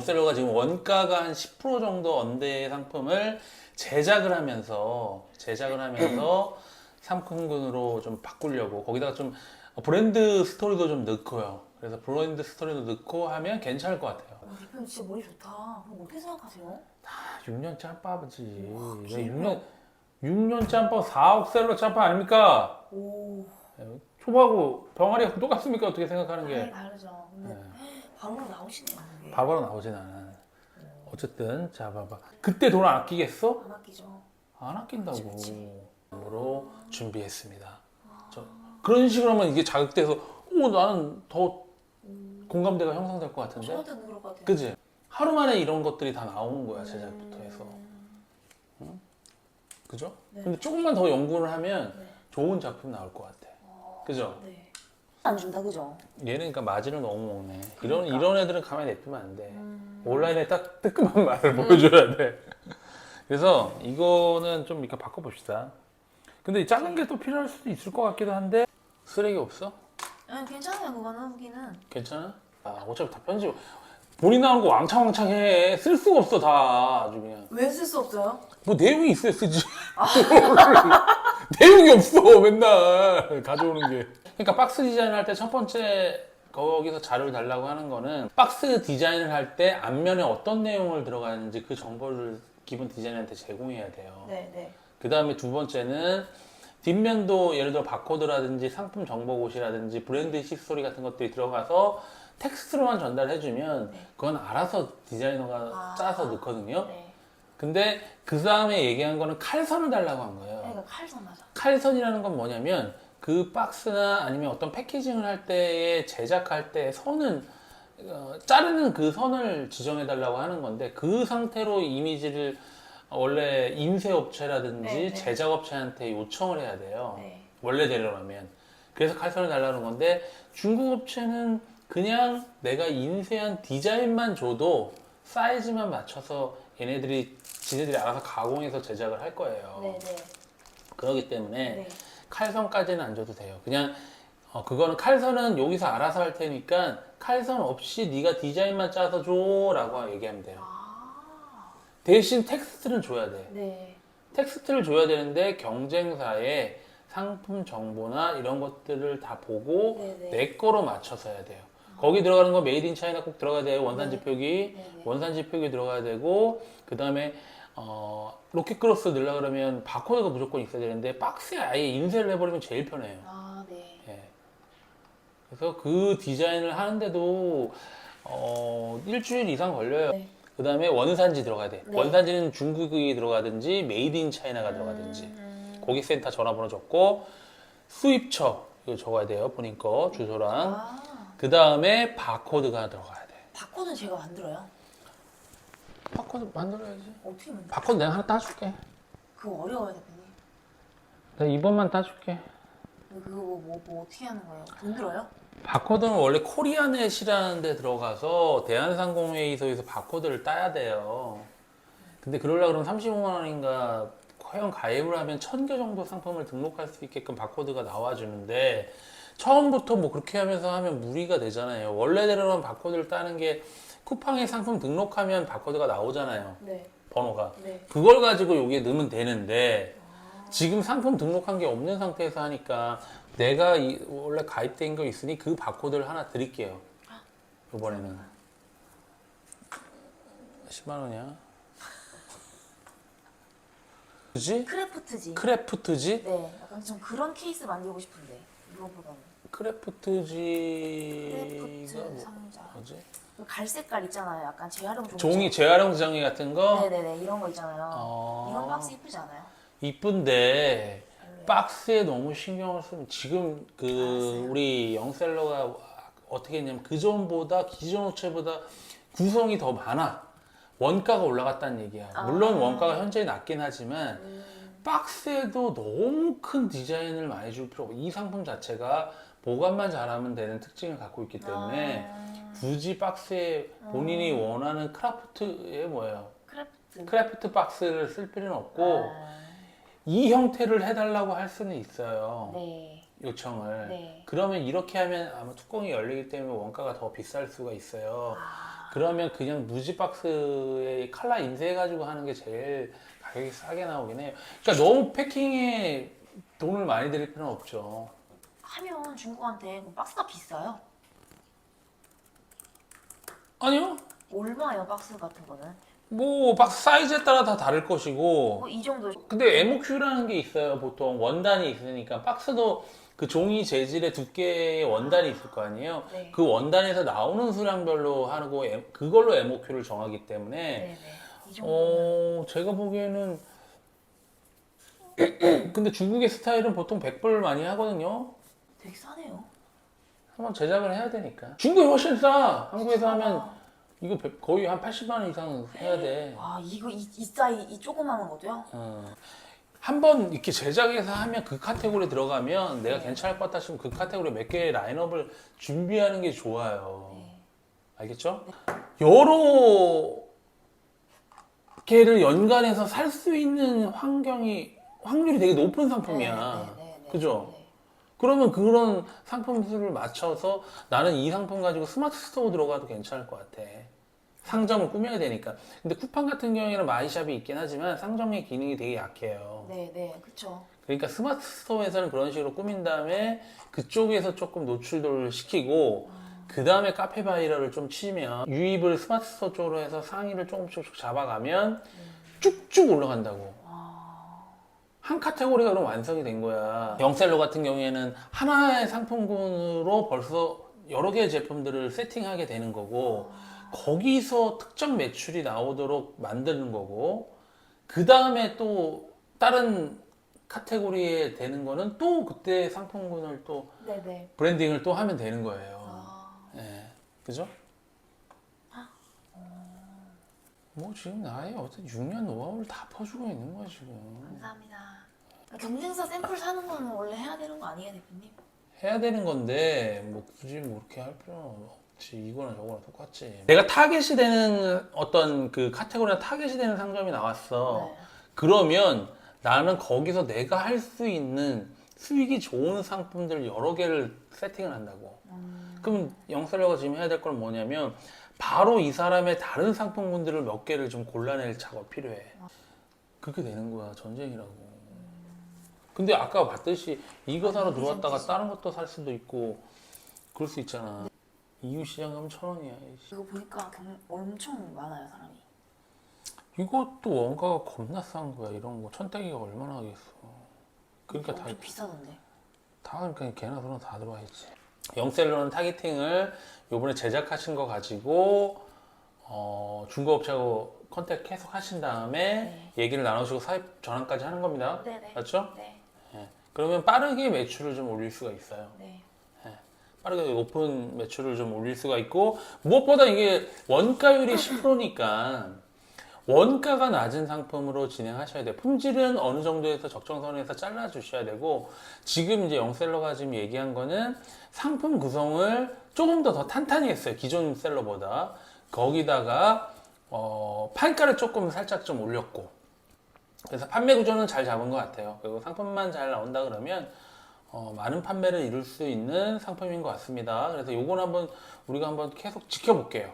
셀러가 지금 원가가 한 10% 정도 언더의 상품을 제작을 하면서 제작을 하면서 상품군으로 좀 바꾸려고 거기다가 좀 브랜드 스토리도 좀 넣고요. 그래서 브랜드 스토리도 넣고 하면 괜찮을 것 같아요. 어, 대표님 진짜 머리 좋다. 그럼 어떻게 생각하세요? 6년 짬밥이지. 길어. 6년 6년 짬밥 4억 셀러 짬밥 아닙니까? 오, 초보하고 병아리하고 똑같습니까? 어떻게 생각하는 당연히 게 다르죠. 근데 네. 바로 나오시네요. 바바로 나오진 않아. 어쨌든 자 봐봐. 그때 돈 아끼겠어? 안 아끼죠. 안 아낀다고. 그치. 으로 준비했습니다. 저 그런 식으로 하면 이게 자극돼서 오 나는 더 공감대가 형성될 것 같은데. 그럴 것 같아요. 그지? 하루 만에 이런 것들이 다 나오는 거야 제작부터 해서. 그죠? 네. 근데 조금만 더 연구를 하면 네. 좋은 작품 나올 것 같아. 그죠? 네. 안 준다, 그죠? 얘는 그러니까 마진을 너무 먹네. 이런 그러니까. 이런 애들은 가만히 냅두면 안 돼. 음. 온라인에 딱 뜨끔한 말을 보여줘야 돼. 그래서 이거는 좀 이렇게 바꿔봅시다. 근데 이 작은 게 또 필요할 수도 있을 것 같기도 한데 쓰레기 없어? 아니, 괜찮아요, 그거는 후기는. 괜찮아? 아 어차피 다 편집 본인 나오는 거 왕창왕창 해. 쓸 수가 없어 다 아주 그냥. 왜 쓸 수 없어요? 뭐 내용이 있어야 쓰지. 내용이 없어 맨날 가져오는 게. 그러니까 박스 디자인 할때 첫 번째 거기서 자료를 달라고 하는 거는 박스 디자인을 할 때 앞면에 어떤 내용을 들어가는지 그 정보를 기본 디자인한테 제공해야 돼요. 네, 네. 그 다음에 두 번째는 뒷면도 예를 들어 바코드라든지 상품 정보고시라든지 브랜드 시스토리 같은 것들이 들어가서 텍스트로만 전달해주면 네. 그건 알아서 디자이너가 아. 짜서 넣거든요. 네. 근데 그 다음에 얘기한 거는 칼선을 달라고 한 거예요. 그러니까 칼선 맞아. 칼선이라는 건 뭐냐면 그 박스나 아니면 어떤 패키징을 할 때에 제작할 때 선은 어, 자르는 그 선을 지정해 달라고 하는 건데 그 상태로 이미지를 원래 인쇄업체라든지 네, 네. 제작업체한테 요청을 해야 돼요. 네. 원래대로라면. 그래서 칼선을 달라는 건데 중국 업체는 그냥 내가 인쇄한 디자인만 줘도 사이즈만 맞춰서 얘네들이 지네들이 알아서 가공해서 제작을 할 거예요. 네, 네. 그렇기 때문에 네. 칼선까지는 안 줘도 돼요. 그냥 어, 그거는 칼선은 여기서 알아서 할 테니까 칼선 없이 네가 디자인만 짜서 줘라고 얘기하면 돼요. 아, 대신 텍스트는 줘야 돼. 네. 텍스트를 줘야 되는데 경쟁사의 상품 정보나 이런 것들을 다 보고 네네. 내 거로 맞춰서 해야 돼요. 거기 들어가는 거 메이드 인 차이나 꼭 들어가야 돼요. 원산지 네. 표기. 네네. 원산 지 표기 들어가야 되고 그다음에 어, 로켓 크로스 넣으려 그러면 바코드가 무조건 있어야 되는데 박스에 아예 인쇄를 해버리면 제일 편해요. 아, 네. 예. 그래서 그 디자인을 하는데도 어, 일주일 이상 걸려요. 네. 그 다음에 원산지 들어가야 돼. 네. 원산지는 중국이 들어가든지 메이드 인 차이나가 들어가든지. 음, 고객센터 전화번호 적고 수입처 이거 적어야 돼요. 본인 거 주소랑. 아, 그 다음에 바코드가 들어가야 돼. 바코드는 제가 만들어요. 바코드 만들어야지. 어떻게 만들어? 바코드 내가 하나 따줄게. 그거 어려워요, 대표님. 내가 이번만 따줄게. 그거 뭐, 뭐, 뭐 어떻게 하는 거예요? 돈 들어요? 바코드는 원래 코리아넷이라는 데 들어가서 대한상공회의소에서 바코드를 따야 돼요. 근데 그러려고 그러면 35만 원인가 회원 가입을 하면 1000개 정도 상품을 등록할 수 있게끔 바코드가 나와주는데 처음부터 뭐 그렇게 하면서 하면 무리가 되잖아요. 원래대로는 바코드를 따는 게 쿠팡에 상품 등록하면 바코드가 나오잖아요. 네. 번호가. 네. 그걸 가지고 여기에 넣으면 되는데 지금 상품 등록한 게 없는 상태에서 하니까 내가 이- 원래 가입된 거 있으니 그 바코드를 하나 드릴게요. 이번에는 10만 원이야. 그지? 크래프트지. 크래프트지? 네. 약간 좀 그런 케이스 만들고 싶은데. 이거보다는. 크래프트지가 크래프트 뭐, 상자. 뭐지? 그 갈색깔 있잖아요. 약간 재활용 종이. 종이 재활용 장이 같은 거? 네네네. 이런 거 있잖아요. 어. 이런 박스 이쁘지 않아요? 이쁜데 별로예요. 박스에 너무 신경을 쓰면 지금 그 알았어요. 우리 영셀러가 어떻게 했냐면 그 전보다 기존 업체보다 구성이 더 많아 원가가 올라갔다는 얘기야 아. 물론 원가가 현재 낮긴 하지만 음, 박스에도 너무 큰 디자인을 많이 줄 필요 없고 이 상품 자체가 보관만 잘하면 되는 특징을 갖고 있기 때문에 아, 굳이 박스에 본인이 원하는 크라프트에 뭐예요 크래프트. 크래프트 박스를 쓸 필요는 없고 아, 이 형태를 해달라고 할 수는 있어요. 네. 요청을. 네. 그러면 이렇게 하면 아마 뚜껑이 열리기 때문에 원가가 더 비쌀 수가 있어요. 아, 그러면 그냥 무지 박스에 칼라 인쇄해가지고 하는 게 제일 가격이 싸게 나오긴 해요. 그러니까 너무 패킹에 돈을 많이 들일 필요는 없죠. 하면 중국한테 그 박스가 비싸요. 아니요. 얼마예요 박스 같은 거는? 뭐 박스 사이즈에 따라 다 다를 것이고 뭐이 정도. 근데 MOQ라는 게 있어요. 보통 원단이 있으니까 박스도 그 종이 재질의 두께의 원단이 있을 거 아니에요. 네. 그 원단에서 나오는 수량별로 하고 에- 그걸로 MOQ를 정하기 때문에 네네. 이 정도. 어 제가 보기에는 근데 중국의 스타일은 보통 100불 많이 하거든요. 되게 싸네요. 한번 제작을 해야 되니까. 중국이 훨씬 싸. 한국에서 하면 아, 이거 백- 거의 한 80만 원 이상 해야 돼. 와 이거 이, 이 사이 이 조그마한 것도요? 어. 한번 이렇게 제작해서 하면 그 카테고리 들어가면 내가 괜찮을 것 같다 싶으면 그 카테고리 몇 개의 라인업을 준비하는 게 좋아요. 네. 알겠죠? 여러 개를 연간해서 살 수 있는 환경이 확률이 되게 높은 상품이야. 네, 네, 네, 네. 그죠? 네. 그러면 그런 상품 수를 맞춰서 나는 이 상품 가지고 스마트 스토어 들어가도 괜찮을 것 같아. 상점을 꾸며야 되니까. 근데 쿠팡 같은 경우에는 마이샵이 있긴 하지만 상점의 기능이 되게 약해요. 네, 네, 그쵸. 그러니까 스마트 스토어에서는 그런 식으로 꾸민 다음에 그쪽에서 조금 노출도를 시키고 그 다음에 카페 바이러를 좀 치면 유입을 스마트 스토어 쪽으로 해서 상위를 조금씩 잡아가면 쭉쭉 올라간다고. 한 카테고리가 그럼 완성이 된 거야. 영셀러 같은 경우에는 하나의 상품군으로 벌써 여러 개의 제품들을 세팅하게 되는 거고 거기서 특정 매출이 나오도록 만드는 거고 그 다음에 또 다른 카테고리에 되는 거는 또 그때 상품군을 또 네, 네. 브랜딩을 또 하면 되는 거예요. 아, 예. 그죠? 뭐 지금 나의 어떤 6년 노하우를 다 퍼주고 있는 거야 지금. 감사합니다. 경쟁사 샘플 사는 거는 원래 해야 되는 거 아니에요, 대표님? 해야 되는 건데 뭐 굳이 뭐 그렇게 할 필요는 없지 이거나 저거나 똑같지 내가 타겟이 되는 어떤 그 카테고리나 타겟이 되는 상점이 나왔어 네. 그러면 나는 거기서 내가 할 수 있는 수익이 좋은 상품들 여러 개를 세팅을 한다고 음, 그럼 영셀러가 지금 해야 될 건 뭐냐면 바로 이 사람의 다른 상품군들을 몇 개를 좀 골라낼 작업 필요해 그렇게 되는 거야 전쟁이라고 근데 아까 봤듯이 이거 사러 아니, 들어왔다가. 다른 것도 살 수도 있고 그럴 수 있잖아 이웃시장 가면 천 원이야 이씨. 이거 보니까 경, 엄청 많아요, 사람이. 이것도 원가가 겁나 싼 거야 이런 거 천대기가 얼마나 하겠어 그러니까 다 엄청 비싸던데. 다 그러니까 개나 소나 다 들어와 있지. 영셀러는 타겟팅을 요번에 제작하신 거 가지고 어, 중고업체하고 컨택 계속 하신 다음에 얘기를 나누시고 사입 전환까지 하는 겁니다. 네네. 맞죠? 네, 그러면 빠르게 매출을 좀 올릴 수가 있어요. 네. 빠르게 높은 매출을 좀 올릴 수가 있고 무엇보다 이게 원가율이 10%니까 원가가 낮은 상품으로 진행하셔야 돼요. 품질은 어느 정도에서 적정선에서 잘라 주셔야 되고 지금 이제 영셀러가 지금 얘기한 거는 상품 구성을 조금 더 더 탄탄히 했어요. 기존 셀러보다 거기다가 어, 판가를 조금 살짝 좀 올렸고 그래서 판매 구조는 잘 잡은 것 같아요. 그리고 상품만 잘 나온다 그러면 어, 많은 판매를 이룰 수 있는 상품인 것 같습니다. 그래서 요건 한번 우리가 한번 계속 지켜볼게요.